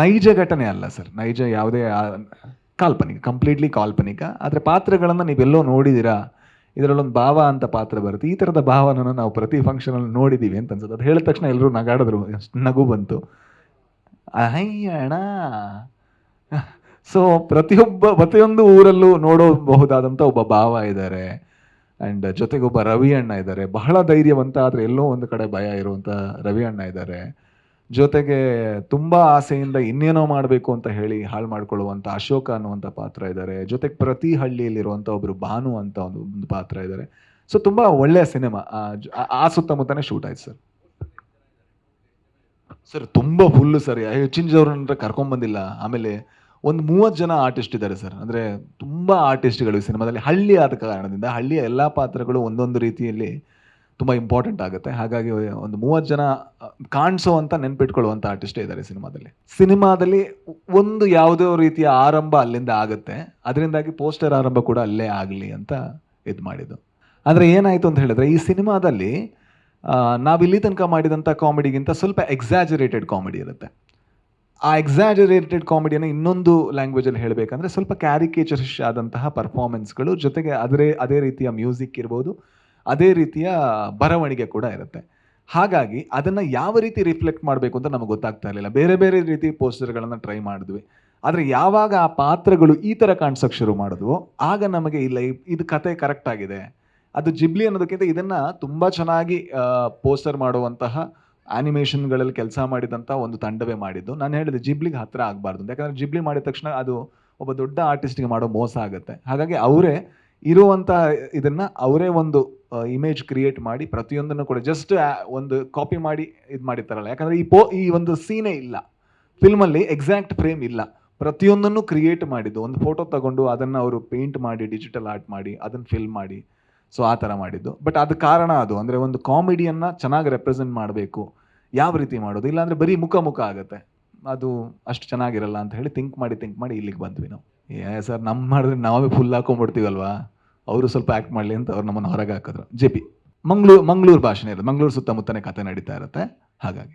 ನೈಜ ಘಟನೆ ಅಲ್ಲ ಸರ್. ನೈಜ ಯಾವುದೇ ಕಾಲ್ಪನಿಕ ಕಂಪ್ಲೀಟ್ಲಿ ಕಾಲ್ಪನಿಕ. ಆದರೆ ಪಾತ್ರಗಳನ್ನು ನೀವೆಲ್ಲೋ ನೋಡಿದ್ದೀರಾ ಇದರಲ್ಲೊಂದು ಭಾವ ಅಂತ ಪಾತ್ರ ಬರುತ್ತೆ. ಈ ಥರದ ಭಾವನನ್ನು ನಾವು ಪ್ರತಿ ಫಂಕ್ಷನಲ್ಲಿ ನೋಡಿದ್ದೀವಿ ಅಂತ ಅನ್ಸುತ್ತೆ. ಅದು ಹೇಳಿದ ತಕ್ಷಣ ಎಲ್ಲರೂ ನಗಾಡಿದ್ರು. ನಗು ಬಂತು. ಅಯ್ಯಣ ಸೊ ಪ್ರತಿಯೊಬ್ಬ, ಪ್ರತಿಯೊಂದು ಊರಲ್ಲೂ ನೋಡಬಹುದಾದಂಥ ಒಬ್ಬ ಭಾವ ಇದ್ದಾರೆ ಆ್ಯಂಡ್ ಜೊತೆಗೆ ಒಬ್ಬ ರವಿ ಅಣ್ಣ ಇದ್ದಾರೆ ಬಹಳ ಧೈರ್ಯವಂತ, ಆದರೆ ಎಲ್ಲೋ ಒಂದು ಕಡೆ ಭಯ ಇರುವಂಥ ರವಿ ಅಣ್ಣ ಇದ್ದಾರೆ ಜೊತೆಗೆ ತುಂಬ ಆಸೆಯಿಂದ ಇನ್ನೇನೋ ಮಾಡಬೇಕು ಅಂತ ಹೇಳಿ ಹಾಳು ಮಾಡ್ಕೊಳ್ಳುವಂಥ ಅಶೋಕ ಅನ್ನುವಂಥ ಪಾತ್ರ ಇದ್ದಾರೆ. ಜೊತೆಗೆ ಪ್ರತಿ ಹಳ್ಳಿಯಲ್ಲಿರುವಂಥ ಒಬ್ಬರು ಭಾನು ಅಂತ ಒಂದು ಒಂದು ಪಾತ್ರ ಇದ್ದಾರೆ. ಸೊ ತುಂಬ ಒಳ್ಳೆಯ ಸಿನಿಮಾ. ಆ ಸುತ್ತಮುತ್ತನೇ ಶೂಟ್ ಆಯ್ತು ಸರ್. ಸರ್, ತುಂಬ ಫುಲ್ಲು ಸರ್. ಹೆಚ್ಚಿನವ್ರನ್ನ ಕರ್ಕೊಂಬಂದಿಲ್ಲ ಆಮೇಲೆ ಒಂದು ಮೂವತ್ತು ಜನ ಆರ್ಟಿಸ್ಟ್ ಇದ್ದಾರೆ ಸರ್. ಅಂದರೆ ತುಂಬ ಆರ್ಟಿಸ್ಟ್ಗಳು ಈ ಸಿನಿಮಾದಲ್ಲಿ. ಹಳ್ಳಿ ಆದ ಕಾರಣದಿಂದ ಹಳ್ಳಿಯ ಎಲ್ಲ ಪಾತ್ರಗಳು ಒಂದೊಂದು ರೀತಿಯಲ್ಲಿ ತುಂಬ ಇಂಪಾರ್ಟೆಂಟ್ ಆಗುತ್ತೆ. ಹಾಗಾಗಿ ಒಂದು ಮೂವತ್ತು ಜನ ಕಾಣಿಸೋ ಅಂತ ನೆನ್ಪಿಟ್ಕೊಳ್ಳುವಂಥ ಆರ್ಟಿಸ್ಟೇ ಇದ್ದಾರೆ ಸಿನಿಮಾದಲ್ಲಿ. ಸಿನಿಮಾದಲ್ಲಿ ಒಂದು ಯಾವುದೋ ರೀತಿಯ ಆರಂಭ ಅಲ್ಲಿಂದ ಆಗುತ್ತೆ. ಅದರಿಂದಾಗಿ ಪೋಸ್ಟರ್ ಆರಂಭ ಕೂಡ ಅಲ್ಲೇ ಆಗಲಿ ಅಂತ ಇದು ಮಾಡಿದ್ದು. ಆದರೆ ಏನಾಯಿತು ಅಂತ ಹೇಳಿದ್ರೆ, ಈ ಸಿನಿಮಾದಲ್ಲಿ ನಾವು ಇಲ್ಲಿ ತನಕ ಮಾಡಿದಂಥ ಕಾಮಿಡಿಗಿಂತ ಸ್ವಲ್ಪ ಎಕ್ಸಾಜರೇಟೆಡ್ ಕಾಮಿಡಿ ಇರುತ್ತೆ. ಆ ಎಕ್ಸಾಜರೇಟೆಡ್ ಕಾಮಿಡಿಯನ್ನು ಇನ್ನೊಂದು ಲ್ಯಾಂಗ್ವೇಜಲ್ಲಿ ಹೇಳಬೇಕಂದ್ರೆ ಸ್ವಲ್ಪ ಕ್ಯಾರಿಕೇಚರಿಶ್ ಆದಂತಹ ಪರ್ಫಾರ್ಮೆನ್ಸ್ಗಳು ಜೊತೆಗೆ ಅದರೇ, ಅದೇ ರೀತಿಯ ಮ್ಯೂಸಿಕ್ ಇರ್ಬೋದು. ಅದೇ ರೀತಿಯ ಬರವಣಿಗೆ ಕೂಡ ಇರುತ್ತೆ. ಹಾಗಾಗಿ ಅದನ್ನು ಯಾವ ರೀತಿ ರಿಫ್ಲೆಕ್ಟ್ ಮಾಡಬೇಕು ಅಂತ ನಮಗೆ ಗೊತ್ತಾಗ್ತಾ ಇರಲಿಲ್ಲ. ಬೇರೆ ಬೇರೆ ರೀತಿ ಪೋಸ್ಟರ್ಗಳನ್ನು ಟ್ರೈ ಮಾಡಿದ್ವಿ. ಆದರೆ ಯಾವಾಗ ಆ ಪಾತ್ರಗಳು ಈ ಥರ ಕಾಣಿಸೋಕೆ ಶುರು ಮಾಡಿದ್ವು, ಆಗ ನಮಗೆ ಇಲ್ಲ ಇದು ಕತೆ ಕರೆಕ್ಟ್ ಆಗಿದೆ. ಅದು ಜಿಬ್ಲಿ ಅನ್ನೋದಕ್ಕಿಂತ ಇದನ್ನು ತುಂಬ ಚೆನ್ನಾಗಿ ಪೋಸ್ಟರ್ ಮಾಡುವಂತಹ ಆ್ಯನಿಮೇಷನ್ಗಳಲ್ಲಿ ಕೆಲಸ ಮಾಡಿದಂಥ ಒಂದು ತಂಡವೇ ಮಾಡಿದ್ದು. ನಾನು ಹೇಳಿದೆ ಜಿಬ್ಲಿಗೆ ಹತ್ತಿರ ಆಗಬಾರ್ದು ಅಂತ. ಯಾಕಂದರೆ ಜಿಬ್ಲಿ ಮಾಡಿದ ತಕ್ಷಣ ಅದು ಒಬ್ಬ ದೊಡ್ಡ ಆರ್ಟಿಸ್ಟ್ಗೆ ಮಾಡೋ ಮೋಸ ಆಗುತ್ತೆ. ಹಾಗಾಗಿ ಅವರೇ ಇರುವಂಥ ಇದನ್ನು ಅವರೇ ಒಂದು ಇಮೇಜ್ ಕ್ರಿಯೇಟ್ ಮಾಡಿ ಪ್ರತಿಯೊಂದನ್ನು ಕೂಡ ಜಸ್ಟ್ ಒಂದು ಕಾಪಿ ಮಾಡಿ ಇದು ಮಾಡಿರ್ತಾರಲ್ಲ. ಯಾಕಂದರೆ ಈ ಪೋ, ಈ ಒಂದು ಸೀನೇ ಇಲ್ಲ. ಫಿಲ್ಮಲ್ಲಿ ಎಕ್ಸಾಕ್ಟ್ ಫ್ರೇಮ್ ಇಲ್ಲ. ಪ್ರತಿಯೊಂದನ್ನು ಕ್ರಿಯೇಟ್ ಮಾಡಿದ್ದು, ಒಂದು ಫೋಟೋ ತಗೊಂಡು ಅದನ್ನು ಅವರು ಪೇಂಟ್ ಮಾಡಿ ಡಿಜಿಟಲ್ ಆರ್ಟ್ ಮಾಡಿ, ಅದನ್ನು ಫಿಲ್ ಮಾಡಿ ಸೊ ಆ ಥರ ಮಾಡಿದ್ದು. ಬಟ್ ಅದು ಕಾರಣ ಅದು, ಅಂದರೆ ಒಂದು ಕಾಮಿಡಿಯನ್ನು ಚೆನ್ನಾಗಿ ರೆಪ್ರೆಸೆಂಟ್ ಮಾಡಬೇಕು. ಯಾವ ರೀತಿ ಮಾಡೋದು? ಇಲ್ಲಾಂದರೆ ಬರೀ ಮುಖ ಮುಖ ಆಗುತ್ತೆ. ಅದು ಅಷ್ಟು ಚೆನ್ನಾಗಿರಲ್ಲ ಅಂತ ಹೇಳಿ ಥಿಂಕ್ ಮಾಡಿ ಥಿಂಕ್ ಮಾಡಿ ಇಲ್ಲಿಗೆ ಬಂದ್ವಿ ನಾವು. ಏ, ಸರ್ ನಮ್ಮ ಮಾಡಿದ್ರೆ ನಾವೇ ಫುಲ್ ಹಾಕೊಂಡ್ಬಿಡ್ತೀವಲ್ವಾ? ಅವರು ಸ್ವಲ್ಪ ಆ್ಯಕ್ಟ್ ಮಾಡಲಿ ಅಂತ ಅವ್ರು ನಮ್ಮನ್ನು ಹೊರಗೆ ಹಾಕಿದ್ರು. ಜೆ ಪಿ ಮಂಗ್ಳೂರು ಮಂಗ್ಳೂರು ಭಾಷೆನೇ ಇರೋದು ಮಂಗ್ಳೂರು ಸುತ್ತಮುತ್ತನೇ ಕತೆ ನಡೀತಾ ಇರುತ್ತೆ. ಹಾಗಾಗಿ.